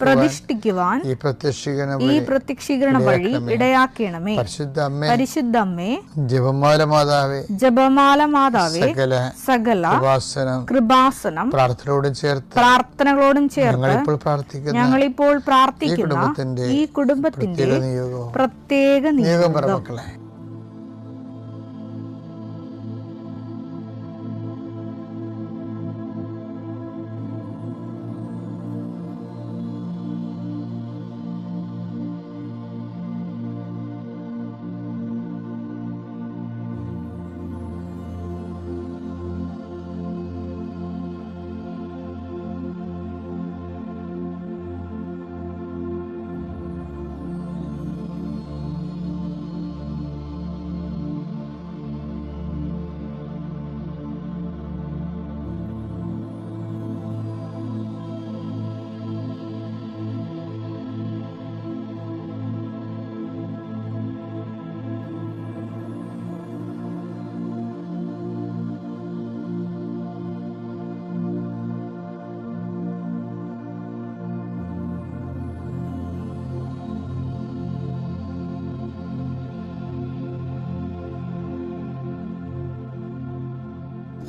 പ്രതിഷ്ഠിക്കുവാൻ ഈ പ്രത്യക്ഷീകരണ ഈ പ്രത്യക്ഷീകരണ വഴി ഇടയാക്കണമേ. പരിശുദ്ധ അമ്മേ പരിശുദ്ധമ്മേ ജപമാല മാതാവേ ജപമാല മാതാവേ സകല സകല കൃപാസനം കൃപാസനം പ്രാർത്ഥനയോടും ചേർത്ത് പ്രാർത്ഥനകളോടും ചേർത്ത് ഞങ്ങളിപ്പോൾ പ്രാർത്ഥിക്കുന്ന ഞങ്ങളിപ്പോൾ പ്രാർത്ഥിക്കുന്ന ഈ കുടുംബത്തിന്റെ പ്രത്യേക നിയോഗം പ്രത്യേക നിയോഗം പറ നിയോഗം. മക്കളെ.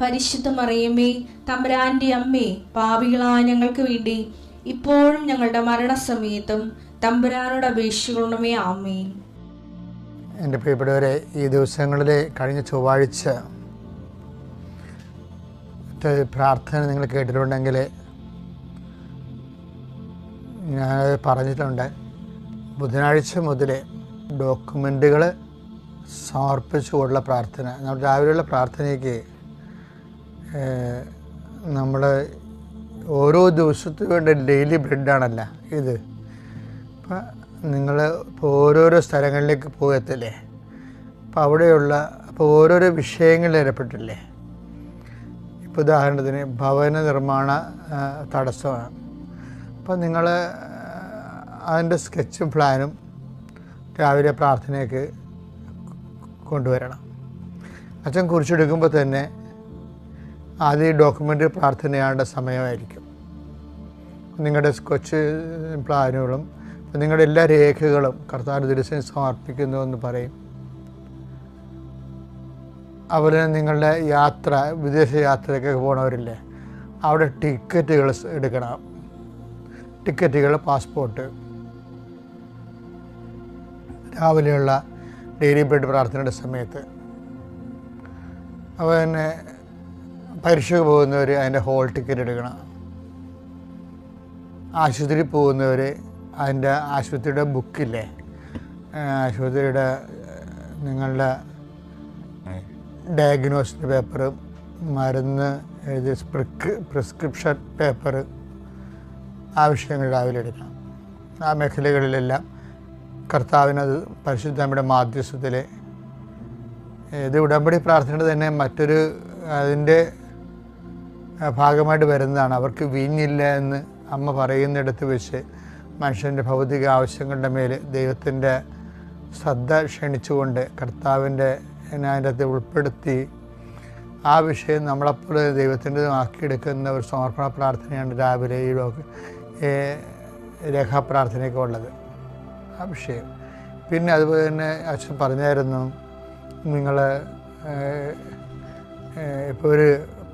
പരിശുദ്ധ മറിയമ്മേ തമ്പുരാന്റെ അമ്മേ പാപികളായ ഞങ്ങൾക്ക് വേണ്ടി ഇപ്പോഴും ഞങ്ങളുടെ മരണസമയത്തും തമ്പുരാനോട് അപേക്ഷിക്കണമേ ആമേൻ. എന്റെ പ്രിയപ്പെട്ടവരെ ഈ ദിവസങ്ങളിൽ കഴിഞ്ഞ ചൊവ്വാഴ്ച പ്രാർത്ഥന നിങ്ങൾ കേട്ടിട്ടുണ്ടെങ്കിൽ ഞാൻ പറഞ്ഞിട്ടുണ്ട്. ബുധനാഴ്ച മുതൽ ഡോക്യുമെന്റുകൾ സമർപ്പിച്ചുകൊണ്ടുള്ള പ്രാർത്ഥന. നമ്മൾ രാവിലെയുള്ള പ്രാർത്ഥനയ്ക്ക് നമ്മൾ ഓരോ ദിവസത്തിന് വേണ്ട ഡെയിലി ബ്രെഡാണല്ല ഇത്. അപ്പം നിങ്ങൾ ഇപ്പോൾ ഓരോരോ സ്ഥലങ്ങളിലേക്ക് പോകത്തില്ലേ? അപ്പോൾ അവിടെയുള്ള അപ്പോൾ ഓരോരോ വിഷയങ്ങളിൽ ഏർപ്പെട്ടില്ലേ ഇപ്പോൾ ഉദാഹരണത്തിന് ഭവന നിർമ്മാണ തടസ്സമാണ്. അപ്പോൾ നിങ്ങൾ അതിന്റെ സ്കെച്ചും പ്ലാനും രാവിലെ പ്രാർത്ഥനയ്ക്ക് കൊണ്ടുവരണം. അച്ഛൻ കുറിച്ചെടുക്കുമ്പോൾ തന്നെ ആദ്യം ഈ ഡോക്യുമെന്റ് പ്രാർത്ഥനയാണ്ട സമയമായിരിക്കും. നിങ്ങളുടെ കൊച്ച് പ്ലാനുകളും നിങ്ങളുടെ എല്ലാ രേഖകളും കർത്താവ് ദിവസം സമർപ്പിക്കുന്നു എന്ന് പറയും. അതുപോലെ നിങ്ങളുടെ യാത്ര വിദേശ യാത്രയ്ക്കൊക്കെ പോണവരില്ലേ അവിടെ ടിക്കറ്റുകൾ എടുക്കണം. ടിക്കറ്റുകൾ പാസ്പോർട്ട്. രാവിലെയുള്ള ഡെയിലി ബ്രെഡ് പ്രാർത്ഥനയുടെ സമയത്ത്. അപ്പോൾ തന്നെ പരീക്ഷയ്ക്ക് പോകുന്നവർ അതിന്റെ ഹോൾ ടിക്കറ്റ് എടുക്കണം. ആശുപത്രി പോകുന്നവർ അതിന്റെ ആശുപത്രിയുടെ ബുക്കില്ലേ? ആശുപത്രിയുടെ നിങ്ങളുടെ ഡയഗ്നോസിസ് പേപ്പർ മരുന്ന് എഴുതി പ്രിക്ക് പ്രിസ്ക്രിപ്ഷൻ പേപ്പർ ആവശ്യങ്ങൾ രാവിലെ എടുക്കണം. ആ മേഖലകളിലെല്ലാം കർത്താവിനത് പരിശുദ്ധമ്മയുടെ മാധ്യസ്ഥത്തിൽ ഇത് ഉടമ്പടി പ്രാർത്ഥനയുടെ തന്നെ മറ്റൊരു അതിന്റെ ഭാഗമായിട്ട് വരുന്നതാണ്. അവർക്ക് വീഞ്ഞില്ല എന്ന് അമ്മ പറയുന്നിടത്ത് വെച്ച് മനുഷ്യന്റെ ഭൗതിക ആവശ്യങ്ങളുടെ മേൽ ദൈവത്തിന്റെ ശ്രദ്ധ ക്ഷണിച്ചുകൊണ്ട് കർത്താവിന്റെ അതിന്റെ അകത്ത് ഉൾപ്പെടുത്തി ആ വിഷയം നമ്മളപ്പോൾ ദൈവത്തിന്റെ ആക്കിയെടുക്കുന്ന ഒരു സമർപ്പണ പ്രാർത്ഥനയാണ് രാവിലെ ഈ ലോക രേഖാപ്രാർത്ഥനയൊക്കെ ഉള്ളത്. ആ വിഷയം. പിന്നെ അതുപോലെ തന്നെ അച്ഛൻ പറഞ്ഞായിരുന്നു നിങ്ങൾ ഇപ്പോൾ ഒരു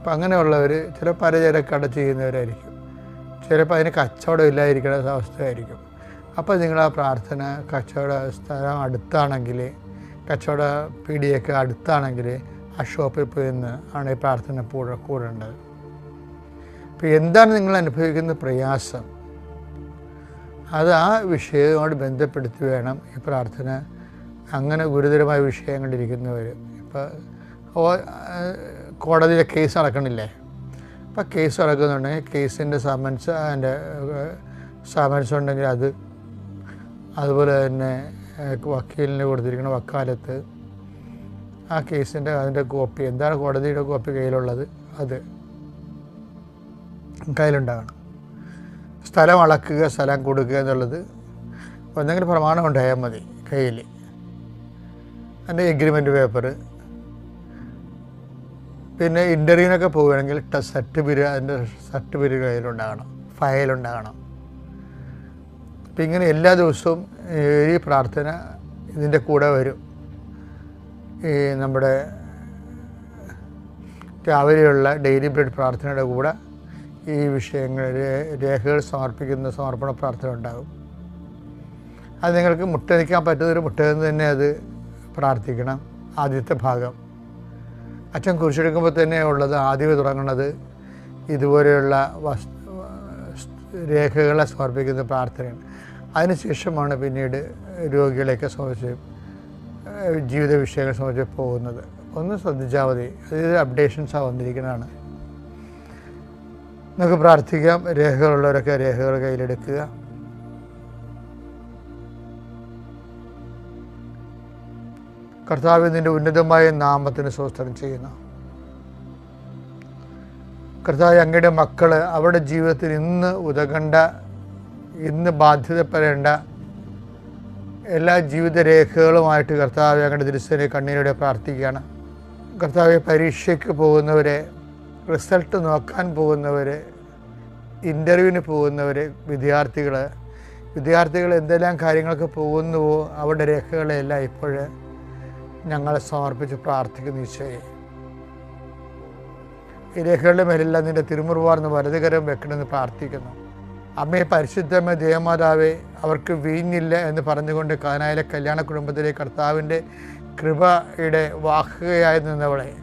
അപ്പം അങ്ങനെയുള്ളവർ ചില പലചരക്കട ചെയ്യുന്നവരായിരിക്കും. ചിലപ്പോൾ അതിന് കച്ചവടം ഇല്ലാതിരിക്കുന്ന അവസ്ഥയായിരിക്കും. അപ്പോൾ നിങ്ങൾ ആ പ്രാർത്ഥന കച്ചവട സ്ഥലം അടുത്താണെങ്കിൽ കച്ചവട പീടിയൊക്കെ അടുത്താണെങ്കിൽ ആ ഷോപ്പിൽ പോയി നിന്ന് ആണ് ഈ പ്രാർത്ഥന കൂടെ കൂടേണ്ടത്. അപ്പോൾ എന്താണ് നിങ്ങൾ അനുഭവിക്കുന്ന പ്രയാസം? അത് ആ വിഷയവുമായിട്ട് ബന്ധപ്പെടുത്തി വേണം ഈ പ്രാർത്ഥന. അങ്ങനെ ഗുരുതരമായ വിഷയങ്ങളിരിക്കുന്നവർ ഇപ്പോൾ കോടതിയിലെ കേസ് നടക്കണില്ലേ? അപ്പോൾ കേസ് നടക്കുന്നുണ്ടെങ്കിൽ കേസിന്റെ സമൻസ് അതിന്റെ സമൻസ് ഉണ്ടെങ്കിൽ അത് അതുപോലെ തന്നെ ഏഹ്, വക്കീലിന് കൊടുത്തിരിക്കുന്ന വക്കാലത്ത് ആ കേസിന്റെ അതിന്റെ കോപ്പി എന്താണ് കോടതിയുടെ കോപ്പി കയ്യിലുള്ളത്? അത് കയ്യിലുണ്ടാകണം. സ്ഥലം അളക്കുക സ്ഥലം കൊടുക്കുക എന്നുള്ളത് എന്തെങ്കിലും പ്രമാണം ഉണ്ടായാൽ മതി കയ്യിൽ. അതിന്റെ എഗ്രിമെന്റ് പേപ്പർ പിന്നെ ഇന്റർവ്യൂവിനൊക്കെ പോവുകയാണെങ്കിൽ സർട്ടിഫിക്കറ്റ് അതിന്റെ സർട്ടിഫിക്കറ്റ് കയ്യിലുണ്ടാകണം ഫയലുണ്ടാകണം. അപ്പം ഇങ്ങനെ എല്ലാ ദിവസവും ഈ പ്രാർത്ഥന ഇതിന്റെ കൂടെ വരും. ഈ നമ്മുടെ രാവിലെയുള്ള ഡെയിലി ബ്രെഡ് പ്രാർത്ഥനയുടെ കൂടെ ഈ വിഷയങ്ങൾ രേഖകൾ സമർപ്പിക്കുന്ന സമർപ്പണ പ്രാർത്ഥന ഉണ്ടാകും. അത് നിങ്ങൾക്ക് മുട്ടനിക്കാൻ പറ്റുന്നൊരു മുട്ടയെന്ന് തന്നെ അത് പ്രാർത്ഥിക്കണം. ആദ്യത്തെ ഭാഗം. അച്ഛൻ കുറിച്ചെടുക്കുമ്പോൾ തന്നെ ഉള്ളത് ആദ്യമേ തുടങ്ങുന്നത് ഇതുപോലെയുള്ള രേഖകളെ സമർപ്പിക്കുന്ന പ്രാർത്ഥനയാണ്. അതിനുശേഷമാണ് പിന്നീട് രോഗികളെയൊക്കെ സംബന്ധിച്ച് ജീവിത വിഷയങ്ങളെ സംബന്ധിച്ച് പോകുന്നത്. ഒന്ന് ശ്രദ്ധിച്ചാൽ മതി. അതായത് അപ്ഡേഷൻസാണ് വന്നിരിക്കുന്നതാണ്. നമുക്ക് പ്രാർത്ഥിക്കാം. രേഖകളുള്ളവരൊക്കെ രേഖകൾ കയ്യിലെടുക്കുക. കർത്താവ് നിന്റെ ഉന്നതമായ നാമത്തിന് സ്വസ്ത്രം ചെയ്യുന്നു. കർത്താവ് അങ്ങയുടെ മക്കൾ അവരുടെ ജീവിതത്തിൽ ഇന്ന് ഉതകണ്ട ഇന്ന് ബാധ്യതപ്പെടേണ്ട എല്ലാ ജീവിത രേഖകളുമായിട്ട് കർത്താവ് അങ്ങയുടെ ദൃശ്യനെ കണ്ണീരോടെ പ്രാർത്ഥിക്കുകയാണ്. കർത്താവ് പരീക്ഷയ്ക്ക് പോകുന്നവരെ റിസൾട്ട് നോക്കാൻ പോകുന്നവർ ഇന്റർവ്യൂവിന് പോകുന്നവർ വിദ്യാർത്ഥികൾ വിദ്യാർത്ഥികൾ എന്തെല്ലാം കാര്യങ്ങൾക്ക് പോകുന്നുവോ അവരുടെ രേഖകളെല്ലാം ഇപ്പോൾ ഞങ്ങളെ സമർപ്പിച്ച് പ്രാർത്ഥിക്കുന്നു ഈശോയെ. ഈ രേഖകളുടെ മേലെല്ലാം നിന്റെ തിരുമുറുവാർന്ന് വലതുകരം വെക്കണമെന്ന് പ്രാർത്ഥിക്കുന്നു. അമ്മയെ പരിശുദ്ധമേ ദേവമാതാവെ അവർക്ക് വീഞ്ഞില്ല എന്ന് പറഞ്ഞുകൊണ്ട് കാനായിലെ കല്യാണ കുടുംബത്തിലെ കർത്താവിന്റെ കൃപയുടെ വാഹകയായി നിന്നവളെ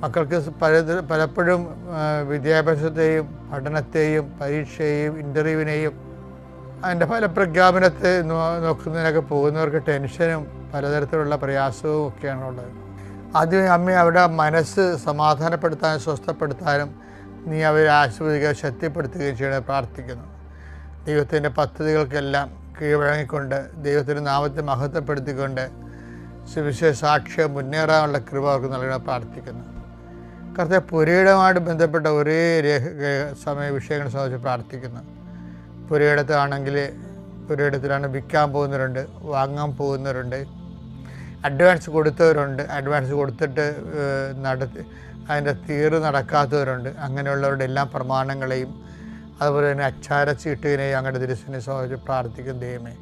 മക്കൾക്ക് പല പലപ്പോഴും വിദ്യാഭ്യാസത്തെയും പഠനത്തെയും പരീക്ഷയെയും ഇന്റർവ്യൂവിനെയും അതിന്റെ ഫലപ്രഖ്യാപനത്തെ നോക്കുന്നതിനൊക്കെ പോകുന്നവർക്ക് ടെൻഷനും പലതരത്തിലുള്ള പ്രയാസവും ഒക്കെയാണ് ഉള്ളത്. ആദ്യം അമ്മ അവരുടെ മനസ്സ് സമാധാനപ്പെടുത്താനും സ്വസ്ഥപ്പെടുത്താനും നീ അവരെ ആശ്വദിക്കുക ശക്തിപ്പെടുത്തുകയും ചെയ്യണേ പ്രാർത്ഥിക്കുന്നു. ദൈവത്തിന്റെ പദ്ധതികൾക്കെല്ലാം കീഴ്വഴങ്ങിക്കൊണ്ട് ദൈവത്തിന്റെ നാമത്തെ മഹത്വപ്പെടുത്തിക്കൊണ്ട് സുവിശേഷ സാക്ഷ്യം മുന്നേറാനുള്ള കൃപ അവർക്ക് നൽകണം പ്രാർത്ഥിക്കുന്നു. കർത്താവ് പുരയിടമായിട്ട് ബന്ധപ്പെട്ട ഒരേ രേഖ സമയ വിഷയങ്ങളെ സംബന്ധിച്ച് പ്രാർത്ഥിക്കുന്നു. പുരയിടത്താണെങ്കിൽ പുരയിടത്തിലാണ് വിൽക്കാൻ പോകുന്നവരുണ്ട് വാങ്ങാൻ പോകുന്നവരുണ്ട്. അഡ്വാൻസ് കൊടുത്തവരുണ്ട്. അഡ്വാൻസ് കൊടുത്തിട്ട് നടത്തി അതിന്റെ തീറ് നടക്കാത്തവരുണ്ട്. അങ്ങനെയുള്ളവരുടെ എല്ലാ പ്രമാണങ്ങളെയും അതുപോലെ തന്നെ അച്ചാര ചീട്ടിനെയും അങ്ങയുടെ തിരുസിനെ സംബന്ധിച്ച് പ്രാർത്ഥിക്കും ദൈവമേ.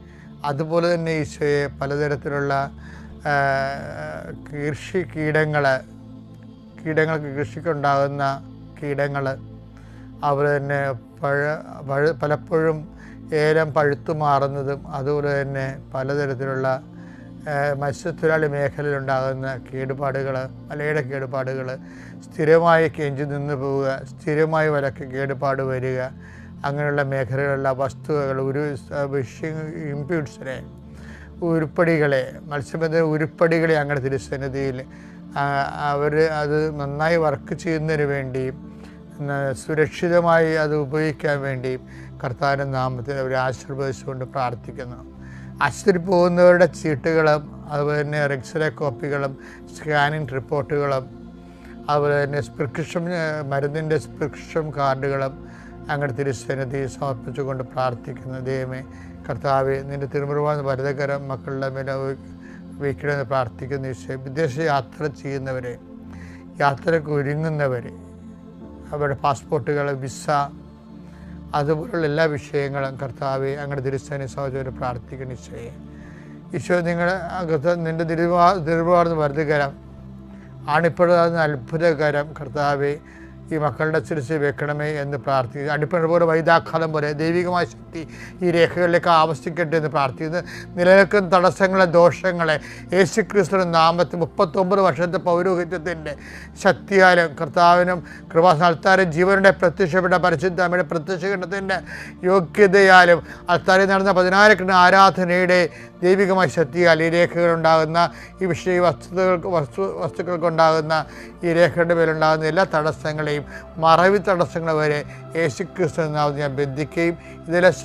അതുപോലെ തന്നെ ഈശോയെ പലതരത്തിലുള്ള കൃഷി കീടങ്ങൾ കീടങ്ങൾക്ക് കൃഷിക്കുണ്ടാകുന്ന കീടങ്ങൾ അതുപോലെ തന്നെ പഴ പഴ പലപ്പോഴും ഏലം പഴുത്തു മാറുന്നതും അതുപോലെ തന്നെ പലതരത്തിലുള്ള മത്സ്യത്തൊഴിലാളി മേഖലയിലുണ്ടാകുന്ന കേടുപാടുകൾ മലയുടെ കേടുപാടുകൾ സ്ഥിരമായി കെഞ്ചി നിന്ന് പോവുക സ്ഥിരമായി വലക്ക് കേടുപാട് വരിക അങ്ങനെയുള്ള മേഖലകളിലുള്ള വസ്തുവകൾ ഒരു വിഷിങ് ഇമ്പ്യൂട്ട്സിനെ ഉരുപ്പടികളെ മത്സ്യബന്ധന ഉരുപ്പടികളെ അങ്ങനെ തിരുസന്നിധിയിൽ അവർ അത് നന്നായി വർക്ക് ചെയ്യുന്നതിന് വേണ്ടിയും സുരക്ഷിതമായി അത് ഉപയോഗിക്കാൻ വേണ്ടിയും കർത്താവിന്റെ നാമത്തിൽ അവർ ആശീർവദിച്ചുകൊണ്ട് പ്രാർത്ഥിക്കുന്നു. ആശുപത്രി പോകുന്നവരുടെ ചീട്ടുകളും അതുപോലെ തന്നെ എക്സ്റേ കോപ്പികളും സ്കാനിങ് റിപ്പോർട്ടുകളും അതുപോലെ തന്നെ പ്രിസ്ക്രിപ്ഷൻ മരുന്നിന്റെ പ്രിസ്ക്രിപ്ഷൻ കാർഡുകളും അങ്ങനെ തിരുസന്നിധി സമർപ്പിച്ചുകൊണ്ട് പ്രാർത്ഥിക്കുന്നു. ദൈവമേ കർത്താവ് നിന്റെ തിരുമുറുവാൻ വരുതകരം മക്കളുടെ മേലെ വയ്ക്കണമെന്ന് പ്രാർത്ഥിക്കുന്ന ഈശോ. വിദേശ യാത്ര ചെയ്യുന്നവരെ യാത്രയ്ക്ക് ഒരുങ്ങുന്നവരെ അവരുടെ പാസ്പോർട്ടുകൾ വിസ അതുപോലുള്ള എല്ലാ വിഷയങ്ങളും കർത്താവെ അങ്ങയുടെ തിരുസ്ഥാനി സഹോദരൻ പ്രാർത്ഥിക്കണം ഈശോയെ. ഈശോ നിങ്ങൾ നിന്റെ തിരുവാ തിരുവാർന്ന് വർദ്ധകരം ആണിപ്പോഴാകുന്ന അത്ഭുതകരം കർത്താവെ ഈ മക്കളുടെ ചിരിച്ച് വെക്കണമേ എന്ന് പ്രാർത്ഥിക്കുന്നു. അടിപ്പഴ പോലെ വൈദാഘാതം പോലെ ദൈവികമായ ശക്തി ഈ രേഖകളിലേക്ക് ആവശ്യിക്കട്ടെ എന്ന് പ്രാർത്ഥിക്കുന്നു. നിലനിൽക്കുന്ന തടസ്സങ്ങളെ ദോഷങ്ങളെ യേശു ക്രിസ്തുവിന്റെ നാമത്തിൽ മുപ്പത്തൊമ്പത് വർഷത്തെ പൗരോഹിത്യത്തിന്റെ ശക്തിയാലും കർത്താവിനും കൃപാസ്ഥാനത്താരും ജീവനുടെ പ്രത്യക്ഷപ്പെട്ട പരിശുദ്ധമയുടെ പ്രത്യക്ഷഘട്ടത്തിന്റെ യോഗ്യതയാലും അൽത്താരിൽ നടന്ന പതിനായിരക്കണക്കിന് ആരാധനയുടെ ദൈവികമായ ശക്തിയാൽ ഈ രേഖകളുണ്ടാകുന്ന ഈ വിഷയ വസ്തുതകൾക്ക് വസ്തു വസ്തുക്കൾക്കുണ്ടാകുന്ന ഈ രേഖയുടെ മേലുണ്ടാകുന്ന എല്ലാ തടസ്സങ്ങളെയും മറവി തടസ്സങ്ങൾ വരെ യേശുക്രിസ്തു എന്നാവുന്ന ഞാൻ ബന്ധിക്കുകയും ഇതിലെ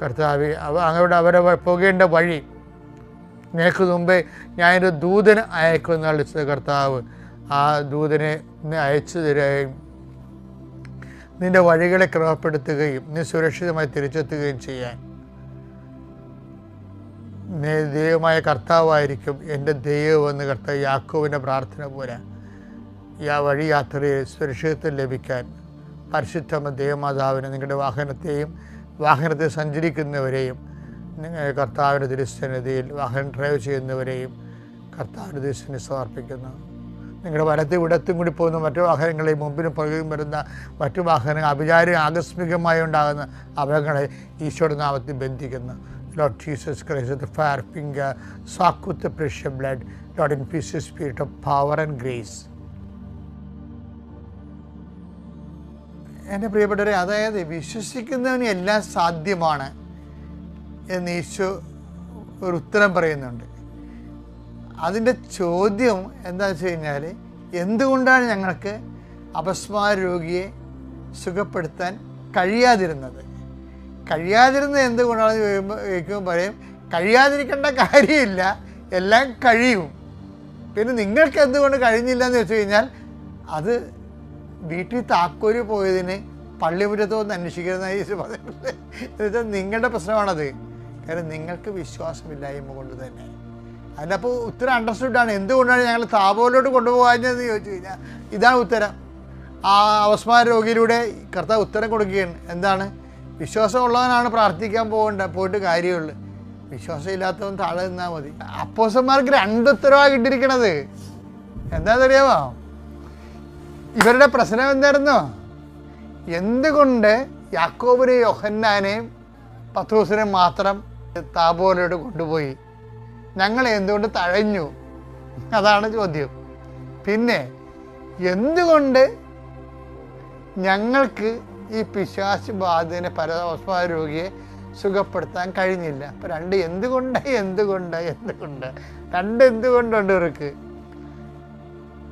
കർത്താവ് അവ അങ്ങയുടെ അവരെ പോകേണ്ട വഴി നിനക്ക് മുമ്പേ ഞാനൊരു ദൂതന് വിളിച്ചത് കർത്താവ്. ആ ദൂതനെ അയച്ചു തരികയും നിന്റെ വഴികളെ ക്രമപ്പെടുത്തുകയും നീ സുരക്ഷിതമായി തിരിച്ചെത്തുകയും ചെയ്യാൻ. നീ ദൈവമായ കർത്താവായിരിക്കും എന്റെ ദൈവമെന്ന് കർത്താവ് യാക്കോവിന്റെ പ്രാർത്ഥന പോലെ ഈ ആ വഴി യാത്രയെ സുരക്ഷിതത്വം ലഭിക്കാൻ പരിശുദ്ധമ ദേവമാതാവിനെ നിങ്ങളുടെ വാഹനത്തെയും വാഹനത്തിൽ സഞ്ചരിക്കുന്നവരെയും കർത്താവിന്റെ തിരുസന്നിധിയിൽ വാഹനം ഡ്രൈവ് ചെയ്യുന്നവരെയും കർത്താവിന്റെ തിരുസന്നിധി സമർപ്പിക്കുന്നു. നിങ്ങളുടെ വലത്തും ഇടത്തും കൂടി പോകുന്ന മറ്റു വാഹനങ്ങളെയും മുമ്പിനും പുറകിലും വരുന്ന മറ്റു വാഹനങ്ങൾ അഭിചാരം ആകസ്മികമായി ഉണ്ടാകുന്ന അപകടങ്ങളെ ഈശോയുടെ നാമത്തിൽ ബന്ധിക്കുന്നു. Lord Jesus Christ the fire finger സാക്കുത്ത് precious blood lord in peace spirit of power and grace എന്റെ പ്രിയപ്പെട്ടവരെ അതായത് വിശ്വസിക്കുന്നവന് എല്ലാം സാധ്യമാണ് എന്ന് ഈശോ ഒരു ഉത്തരം പറയുന്നുണ്ട്. അതിന്റെ ചോദ്യം എന്താ വെച്ച് കഴിഞ്ഞാൽ എന്തുകൊണ്ടാണ് ഞങ്ങൾക്ക് അപസ്മാര രോഗിയെ സുഖപ്പെടുത്താൻ കഴിയാതിരുന്നത്? കഴിയാതിരുന്നത് എന്തുകൊണ്ടാണെന്ന് ചോദിക്കുമ്പോൾ ചോദിക്കുമ്പോൾ പറയും കഴിയാതിരിക്കേണ്ട കാര്യമില്ല എല്ലാം കഴിയും. പിന്നെ നിങ്ങൾക്ക് എന്തുകൊണ്ട് കഴിഞ്ഞില്ല? എന്ന് വെച്ച് കഴിഞ്ഞാൽ അത് വീട്ടിൽ താക്കോൽ പോയതിന് പള്ളിപുരത്ത് വന്ന് അന്വേഷിക്കുന്നതായി പറഞ്ഞിട്ടുണ്ട് എന്നുവെച്ചാൽ നിങ്ങളുടെ പ്രശ്നമാണത്. കാരണം നിങ്ങൾക്ക് വിശ്വാസമില്ലായ്മ കൊണ്ട് തന്നെ. അതിനപ്പോൾ ഉത്തരം അണ്ടർസ്റ്റുഡ് അണ്ടർസ്റ്റുഡാണ് എന്തുകൊണ്ടാണ് ഞങ്ങൾ താപോലോട്ട് കൊണ്ടുപോകാഞ്ഞതെന്ന് ചോദിച്ചു കഴിഞ്ഞാൽ ഇതാണ് ഉത്തരം. ആ അവസ്മാര രോഗിയിലൂടെ കർത്താവ് ഉത്തരം കൊടുക്കുകയാണ്. എന്താണ്? വിശ്വാസമുള്ളവനാണ് പ്രാർത്ഥിക്കാൻ പോകേണ്ട പോയിട്ട് കാര്യമുള്ളൂ. വിശ്വാസമില്ലാത്തവൻ താഴെ നിന്നാൽ മതി. അപ്പോസന്മാർക്ക് രണ്ട് ഉത്തരവാണ് കിട്ടിയിരിക്കണത്. എന്താണെന്നറിയാമോ ഇവരുടെ പ്രശ്നം എന്തായിരുന്നോ? എന്തുകൊണ്ട് യാക്കോബിനെ യോഹന്നാനെയും പത്തൂസിനെയും മാത്രം താപോലോട്ട് കൊണ്ടുപോയി? ഞങ്ങൾ എന്തുകൊണ്ട് തഴഞ്ഞു? അതാണ് ചോദ്യം. പിന്നെ എന്തുകൊണ്ട് ഞങ്ങൾക്ക് ഈ പിശാച് ബാധിതനെ പരമസ്മായ രോഗിയെ സുഖപ്പെടുത്താൻ കഴിഞ്ഞില്ല? അപ്പം രണ്ട് എന്തുകൊണ്ട് എന്തുകൊണ്ട് എന്തുകൊണ്ട്? രണ്ട് എന്തുകൊണ്ടുണ്ട് ഇവർക്ക്?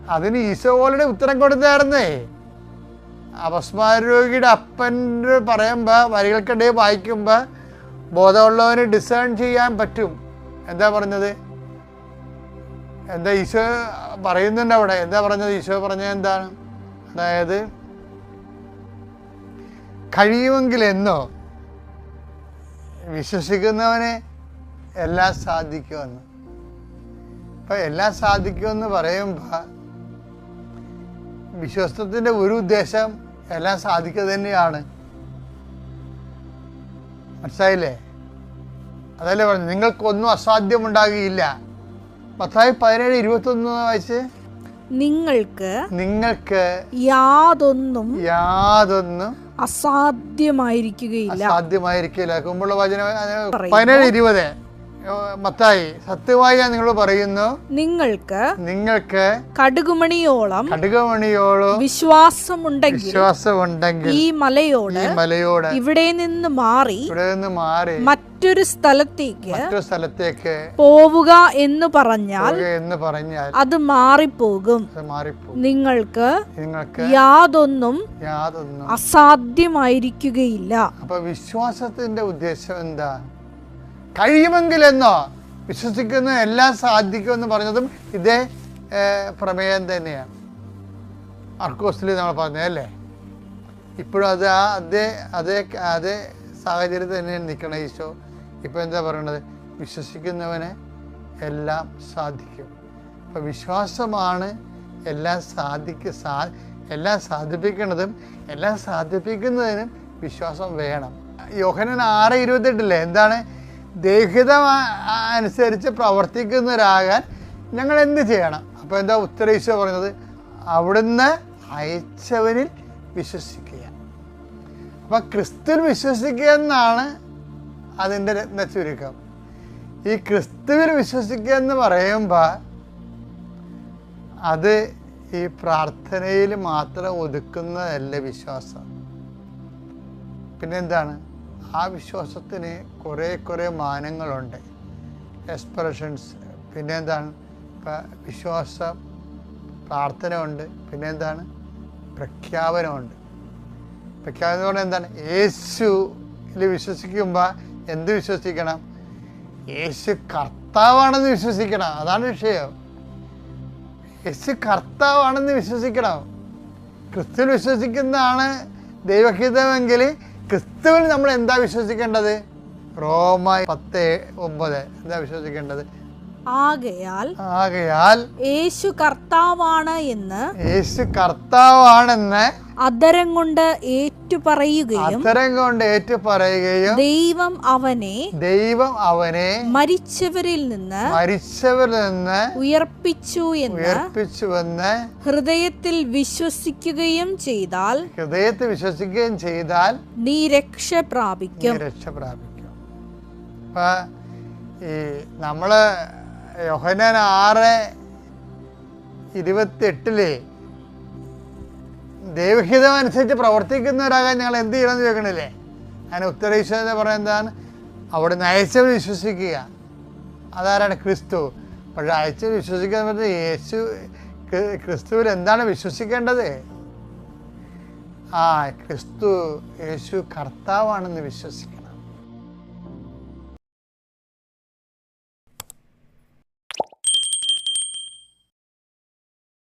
അതിന് ഈശോ പോലും ഉത്തരം കൊടുത്തായിരുന്നേ. അപസ്മാര രോഗിയുടെ അപ്പന്റെ പറയുമ്പോൾ വരികൾക്കിടയിൽ വായിക്കുമ്പോൾ ബോധമുള്ളവന് ഡിസേൺ ചെയ്യാൻ പറ്റും. എന്താ പറഞ്ഞത്? എന്താ ഈശോ പറയുന്നുണ്ട് അവിടെ? എന്താ പറഞ്ഞത്? ഈശോ പറഞ്ഞത് എന്താണ്? അതായത് കഴിയുമെങ്കിൽ എന്നോ? വിശ്വസിക്കുന്നവന് എല്ലാം സാധിക്കുമെന്ന്. ഇപ്പം എല്ലാം സാധിക്കുമെന്ന് പറയുമ്പോൾ വിശ്വാസത്തിന്റെ ഒരു ഉദ്ദേശം എല്ലാം സാധിക്കുക തന്നെയാണ്. മനസ്സിലായില്ലേ? അതല്ലേ പറഞ്ഞു നിങ്ങൾക്കൊന്നും അസാധ്യമുണ്ടാകുകയില്ല. പത്തായി പതിനേഴ് ഇരുപത്തൊന്ന് വായിച്ച്? നിങ്ങൾക്ക് നിങ്ങൾക്ക് യാതൊന്നും യാതൊന്നും അസാധ്യമായിരിക്കുകയില്ല. അസാധ്യമായിരിക്കില്ല കുമ്പുള്ള വചനം പതിനേഴ് ഇരുപത്. മത്തായി സത്യമായി ഞാൻ നിങ്ങളോട് പറയുന്നു. നിങ്ങൾക്ക് നിങ്ങൾക്ക് കടുകുമണിയോളം കടുകുമണിയോളം വിശ്വാസമുണ്ടെങ്കിൽ വിശ്വാസമുണ്ടെങ്കിൽ ഈ മലയോട് മലയോട് ഇവിടെ നിന്ന് മാറി ഇവിടെ നിന്ന് മാറി മറ്റൊരു സ്ഥലത്തേക്ക് മറ്റൊരു സ്ഥലത്തേക്ക് പോവുക എന്ന് പറഞ്ഞാൽ എന്ന് പറഞ്ഞാൽ അത് മാറിപ്പോകും. അത് മാറിപ്പോകും. നിങ്ങൾക്ക് നിങ്ങൾക്ക് യാതൊന്നും യാതൊന്നും അസാധ്യമായിരിക്കുകയില്ല. അപ്പൊ വിശ്വാസത്തിന്റെ ഉദ്ദേശം എന്താ? കഴിയുമെങ്കിലെന്നോ വിശ്വസിക്കുന്ന എല്ലാം സാധിക്കുമെന്ന് പറഞ്ഞതും ഇതേ പ്രമേയം തന്നെയാണ്. അർക്കോസിൽ നമ്മൾ പറഞ്ഞതല്ലേ ഇപ്പോഴും അത് ആ അതേ അതേ അതേ സാഹചര്യത്തിൽ തന്നെയാണ് നിൽക്കണം ഈശോ. ഇപ്പോൾ എന്താ പറയണത്? വിശ്വസിക്കുന്നവന് എല്ലാം സാധിക്കും. അപ്പോൾ വിശ്വാസമാണ് എല്ലാം സാധിക്ക സാ എല്ലാം സാധിപ്പിക്കുന്നതും എല്ലാം സാധിപ്പിക്കുന്നതിനും വിശ്വാസം വേണം. യോഹനൻ ആറ് ഇരുപത്തെട്ടില്ലേ? എന്താണ്? ദേഹിത അനുസരിച്ച് പ്രവർത്തിക്കുന്നവരാകാൻ ഞങ്ങൾ എന്ത് ചെയ്യണം? അപ്പോൾ എന്താ ഉത്തര പറഞ്ഞത് അവിടുന്ന് അയച്ചവനിൽ വിശ്വസിക്കുക. അപ്പം ക്രിസ്തുവിൽ വിശ്വസിക്കുക എന്നാണ് അതിന്റെ രത്ന ചുരുക്കം ഈ ക്രിസ്തുവിൽ വിശ്വസിക്കുക എന്ന് പറയുമ്പോൾ അത് ഈ പ്രാർത്ഥനയിൽ മാത്രം ഒതുക്കുന്നതല്ല വിശ്വാസം. പിന്നെന്താണ്? ആ വിശ്വാസത്തിന് കുറേ കുറേ മാനങ്ങളുണ്ട്. എക്സ്പ്രഷൻസ് പിന്നെന്താണ്? വിശ്വാസം പ്രാർത്ഥന ഉണ്ട് പിന്നെന്താണ്? പ്രഖ്യാപനമുണ്ട്. പ്രഖ്യാപനം എന്ന് പറഞ്ഞാൽ എന്താണ്? യേശുവിൽ വിശ്വസിക്കുമ്പോൾ എന്ത് വിശ്വസിക്കണം? യേശു കർത്താവാണെന്ന് വിശ്വസിക്കണം. അതാണ് വിഷയം. യേശു കർത്താവാണെന്ന് വിശ്വസിക്കണം. ക്രിസ്തു വിശ്വസിക്കുന്നതാണ് ദൈവഹിതമെങ്കിൽ ക്രിസ്തുവിൽ നമ്മൾ എന്താ വിശ്വസിക്കേണ്ടത്? റോമ പത്ത് ഒമ്പത് എന്താ വിശ്വസിക്കേണ്ടത്? ആകയാൽ ആകയാൽ യേശു കർത്താവാണ് എന്ന് യേശു കർത്താവാണെന്ന് അതരം കൊണ്ട് ഏറ്റുപറയുകയും അത്തരം കൊണ്ട് ഏറ്റു പറയുകയും ദൈവം അവനെ ദൈവം അവനെ മരിച്ചവരിൽ നിന്ന് മരിച്ചവരിൽ നിന്ന് ഉയർപ്പിച്ചു എന്ന് ഉയർപ്പിച്ചുവെന്ന് ഹൃദയത്തിൽ വിശ്വസിക്കുകയും ചെയ്താൽ ഹൃദയത്തിൽ വിശ്വസിക്കുകയും ചെയ്താൽ നീ രക്ഷ പ്രാപിക്കും. രക്ഷ പ്രാപിക്കും. ഈ നമ്മൾ യോഹനാൻ ആറ് ഇരുപത്തെട്ടിൽ ദൈവഹിതം അനുസരിച്ച് പ്രവർത്തിക്കുന്നവരാകാൻ ഞങ്ങൾ എന്ത് ചെയ്യണമെന്ന് ചോദിക്കണില്ലേ? അതിന് ഉത്തരേശ്വര പറയുന്നത് എന്താണ്? അവിടെ അയച്ചവർ വിശ്വസിക്കുക. അതാരാണ് ക്രിസ്തു? പക്ഷെ അയച്ചവർ വിശ്വസിക്കുക എന്ന് പറഞ്ഞാൽ യേശു ക്രിസ്തുവിൽ എന്താണ് വിശ്വസിക്കേണ്ടത്? ആ ക്രിസ്തു യേശു കർത്താവാണെന്ന് വിശ്വസിക്കണം.